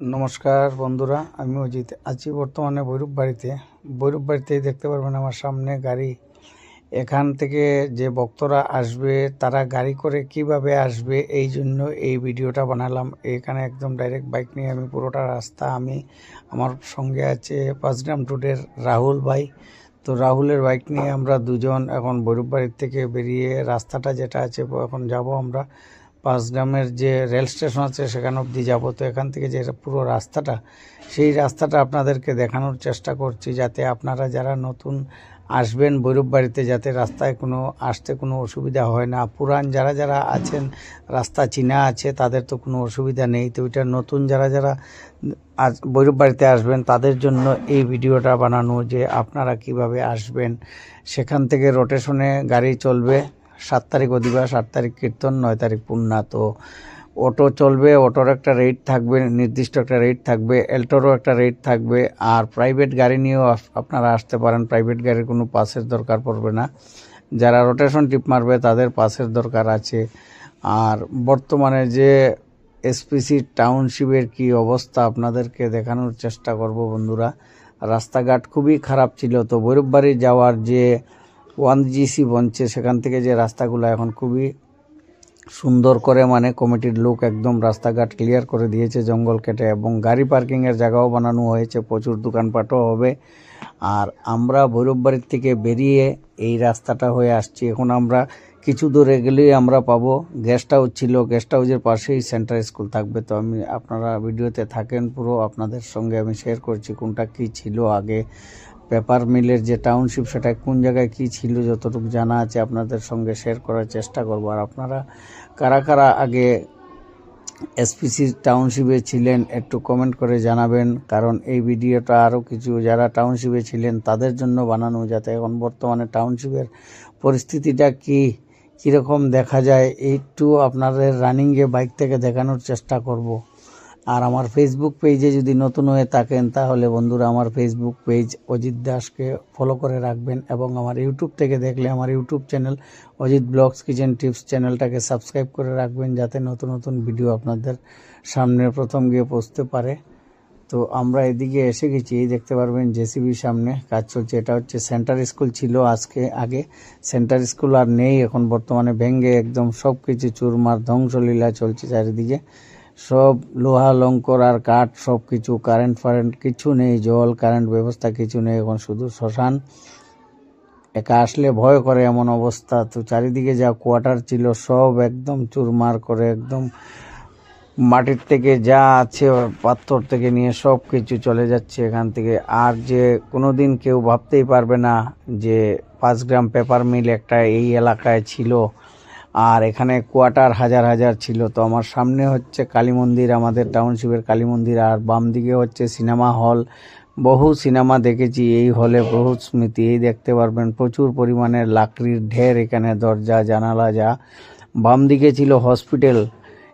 নমস্কার বন্ধুরা, আমি অজিত। আছি বর্তমানে ভৈরব বাড়িতে। ভৈরব বাড়িতেই দেখতে পারবেন আমার সামনে গাড়ি। এখান থেকে যে ভক্তরা আসবে, তারা গাড়ি করে কীভাবে আসবে, এই জন্য এই ভিডিওটা বানালাম। এখানে একদম ডাইরেক্ট বাইক নিয়ে আমি পুরোটা রাস্তা আমি আমার সঙ্গে আছে পাঁচগ্রাম টুডের রাহুল ভাই। তো রাহুলের বাইক নিয়ে আমরা দুজন এখন ভৈরব বাড়ির থেকে বেরিয়ে রাস্তাটা যেটা আছে, এখন যাব আমরা। পাঁচগ্রামের যে রেল স্টেশন আছে সেখান অবধি যাব। তো এখান থেকে যে পুরো রাস্তাটা, সেই রাস্তাটা আপনাদেরকে দেখানোর চেষ্টা করছি যাতে আপনারা যারা নতুন আসবেন ভৈরব বাড়িতে, যাতে রাস্তায় কোনো আসতে কোনো অসুবিধা হয় না। পুরান যারা যারা আছেন, রাস্তা চিনা আছে, তাদের তো কোনো অসুবিধা নেই। তো ওইটা নতুন যারা যারা আজ ভৈরব বাড়িতে আসবেন, তাদের জন্য এই ভিডিওটা বানানো যে আপনারা কীভাবে আসবেন। সেখান থেকে রোটেশনে গাড়ি চলবে। সাত তারিখ অধিবাস, আট তারিখ কীর্তন, নয় তারিখ পূর্ণা তো অটো চলবে, অটোর একটা রেট থাকবে, নির্দিষ্ট একটা রেট থাকবে এল্টোরও একটা রেট থাকবে, আর প্রাইভেট গাড়ি নিয়েও আপনারা আসতে পারেন। প্রাইভেট গাড়ির কোনো পাসের দরকার পড়বে না। যারা রোটেশন টিপ মারবে, তাদের পাসের দরকার আছে। আর বর্তমানে যে এসপিসি টাউনশিপের কি অবস্থা, আপনাদেরকে দেখানোর চেষ্টা করব বন্ধুরা। রাস্তাঘাট খুবই খারাপ ছিল, তো ভৈরববাড়ি যাওয়ার যে ওয়ান জিসি বনছে, সেখান থেকে যে রাস্তাগুলো এখন খুবই সুন্দর করে মানে কমিটির লোক একদম রাস্তাঘাট ক্লিয়ার করে দিয়েছে জঙ্গল কেটে এবং গাড়ি পার্কিংয়ের জায়গাও বানানো হয়েছে, প্রচুর দোকানপাটও হবে। আর আমরা ভৈরববাড়ির থেকে বেরিয়ে এই রাস্তাটা হয়ে আসছি। এখন আমরা কিছু দূরে গেলেই আমরা পাবো। গেস্ট হাউস ছিল গেস্ট হাউসের পাশেই সেন্টার স্কুল থাকবে। তো আমি, আপনারা ভিডিওতে থাকেন পুরো, আপনাদের সঙ্গে আমি শেয়ার করছি কোনটা কি ছিল আগে। পেপার মিলের যে টাউনশিপ সেটা কোন জায়গায় কি ছিল যতটুকু জানা আছে আপনাদের সঙ্গে শেয়ার করার চেষ্টা করব। আর আপনারা কারা কারা আগে এসপিসি টাউনশিপে ছিলেন একটু কমেন্ট করে জানাবেন, কারণ এই ভিডিওটা আরও কিছু যারা টাউনশিপে ছিলেন তাদের জন্য বানানো, যাতে এখন বর্তমানে টাউনশিপের পরিস্থিতিটা কি, কীরকম দেখা যায়, একটু আপনাদের রানিংয়ে বাইক থেকে দেখানোর চেষ্টা করব। আর আমার ফেসবুক পেজে যদি নতুন হয়ে থাকেন, তাহলে বন্ধুরা আমার ফেসবুক পেজ অজিত দাসকে ফলো করে রাখবেন এবং আমার ইউটিউব থেকে দেখলে আমার YouTube channel Ajit blogs kitchen tips চ্যানেলটাকে সাবস্ক্রাইব করে রাখবেন, যাতে নতুন নতুন ভিডিও আপনাদের সামনে প্রথম গিয়ে পৌঁছতে পারে। তো আমরা এদিকে এসে গেছি দেখতে পারবেন জেসিবির সামনে কাজ চলছে। এটা হচ্ছে সেন্টার স্কুল ছিল আজকে, আগে। সেন্টার স্কুল আর নেই, এখন বর্তমানে ভেঙ্গে একদম সব কিছু চুরমার, ধ্বংসলীলা চলছে চারিদিকে। সব লোহা, লঙ্কর আর কাঠ সব কিছু কারেন্ট ফারেন্ট, কিছু নেই, জল কারেন্ট ব্যবস্থা, কিছু নেই, এখন শুধু শ্মশান। একা আসলে ভয় করে এমন অবস্থা। তো চারিদিকে যা কোয়ার্টার ছিল, সব একদম চুরমার করে, একদম মাটির থেকে যা আছে, পাথর থেকে নিয়ে সব কিছু চলে যাচ্ছে এখান থেকে। আর যে কোনো দিন কেউ ভাবতেই পারবে না যে পাঁচ গ্রাম পেপার মিল একটা এই এলাকায় ছিল। আর এখানে কোয়ার্টার হাজার হাজার ছিল। তো আমার সামনে হচ্ছে কালী মন্দির, আমাদের টাউনশিপের কালী মন্দির, আর বাম দিকে হচ্ছে সিনেমা হল। বহু সিনেমা দেখেছি এই হলে, বহু স্মৃতি। এই দেখতে পারবেন, প্রচুর পরিমাণে লাকড়ির ঢের এখানে দরজা, জানালা, যা। বাম দিকে ছিল হসপিটাল।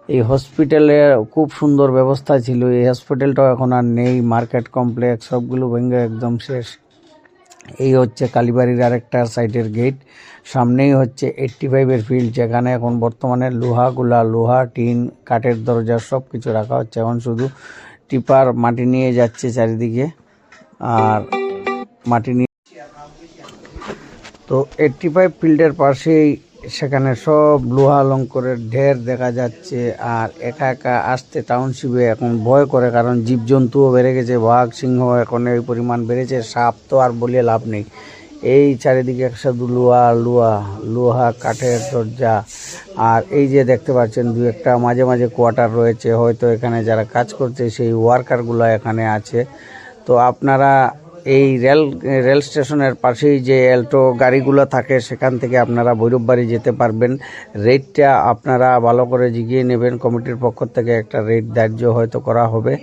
এই হসপিটালে খুব সুন্দর ব্যবস্থা ছিল। এই হসপিটালটাও এখন আর নেই, মার্কেট কমপ্লেক্স, সবগুলো ভেঙে একদম শেষ। এই হচ্ছে কালীবাড়ির আরেকটা সাইডের গেট। সামনেই হচ্ছে এইট্টি ফাইভের ফিল্ড যেখানে এখন বর্তমানে লোহাগুলা, লোহা, টিন, কাঠের দরজা সব কিছু রাখা হচ্ছে। এখন শুধু টিপার মাটি নিয়ে যাচ্ছে চারিদিকে, আর মাটি নিয়ে তো এইট্টি ফাইভ ফিল্ডের পাশেই সেখানে সব লোহা লঙ্করের ঢের দেখা যাচ্ছে আর একা একা আসতে টাউনশিপে এখন ভয় করে, কারণ জীবজন্তুও বেড়ে গেছে, বাঘ, সিংহ এখন এই পরিমাণ বেড়েছে, সাপ তো আর বলে লাভ নেই। এই চারিদিকে শুধু লোহা লোহা লোহা, কাঠের দরজা আর এই যে দেখতে পাচ্ছেন দু একটা মাঝে মাঝে কোয়ার্টার রয়েছে, হয়তো এখানে যারা কাজ করছে সেই ওয়ার্কারগুলো এখানে আছে। তো আপনারা এই রেল রেল স্টেশনের পাশেই যে অ্যাল্টো গাড়িগুলো থাকে, সেখান থেকে আপনারা ভৈরববাড়ি যেতে পারবেন। রেটটা আপনারা ভালো করে জিগিয়ে নেবেন। কমিটির পক্ষ থেকে একটা রেট ধার্য হয়তো করা হবে।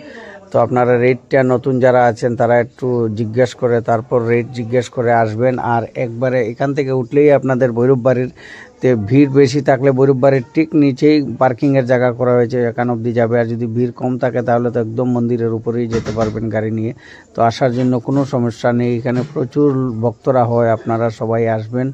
তো আপনারা রেটটা নতুন যারা আছেন, তারা একটু জিজ্ঞেস করে, তারপর রেট জিজ্ঞেস করে আসবেন। আর একবারে এখান থেকে উঠলেই আপনাদের ভৈরববাড়ির তে ভিড় বেশি থাকলে ভৈরববাড়ির ঠিক নিচেই পার্কিংয়ের জায়গা করা হয়েছে, এখান অবধি যাবে। আর যদি ভিড় কম থাকে তাহলে তো একদম মন্দিরের উপরেই যেতে পারবেন গাড়ি নিয়ে। তো আসার জন্য কোনো সমস্যা নেই। এখানে প্রচুর ভক্তরা হয়, আপনারা সবাই আসবেন।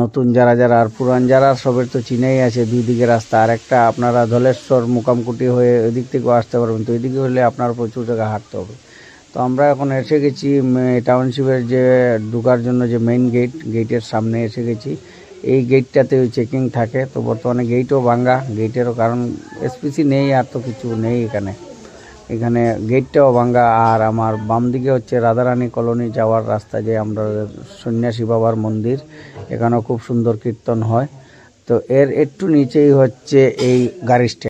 নতুন যারা যারা আর পুরান যারা সবের তো চিনেই আছে, দুই দিকে রাস্তা। আর একটা আপনারা ধলেশ্বর মুকামকুটি হয়ে ওইদিক থেকেও আসতে পারবেন। তো ওইদিকে হলে আপনার প্রচুর জায়গা হাঁটতে হবে। তো আমরা এখন এসে গেছি টাউনশিপের যে ঢোকার জন্য যে মেইন গেট গেটের সামনে এসে গেছি। এই গেটটাতে চেকিং থাকে। তো বর্তমানে গেটও ভাঙ্গা। গেটেরও কারণ এসপিসি নেই, আর তো কিছু নেই এখানে। এখানে গেটটাও ভাঙ্গা। আর আমার বাম দিকে হচ্ছে রাধারানী কলোনি যাওয়ার রাস্তা যে আমরা সন্ন্যাসী বাবার মন্দির, এখানেও খুব সুন্দর কীর্তন হয়। তো এর একটু নিচেই হচ্ছে এই গাড়ি স্ট্যান্ড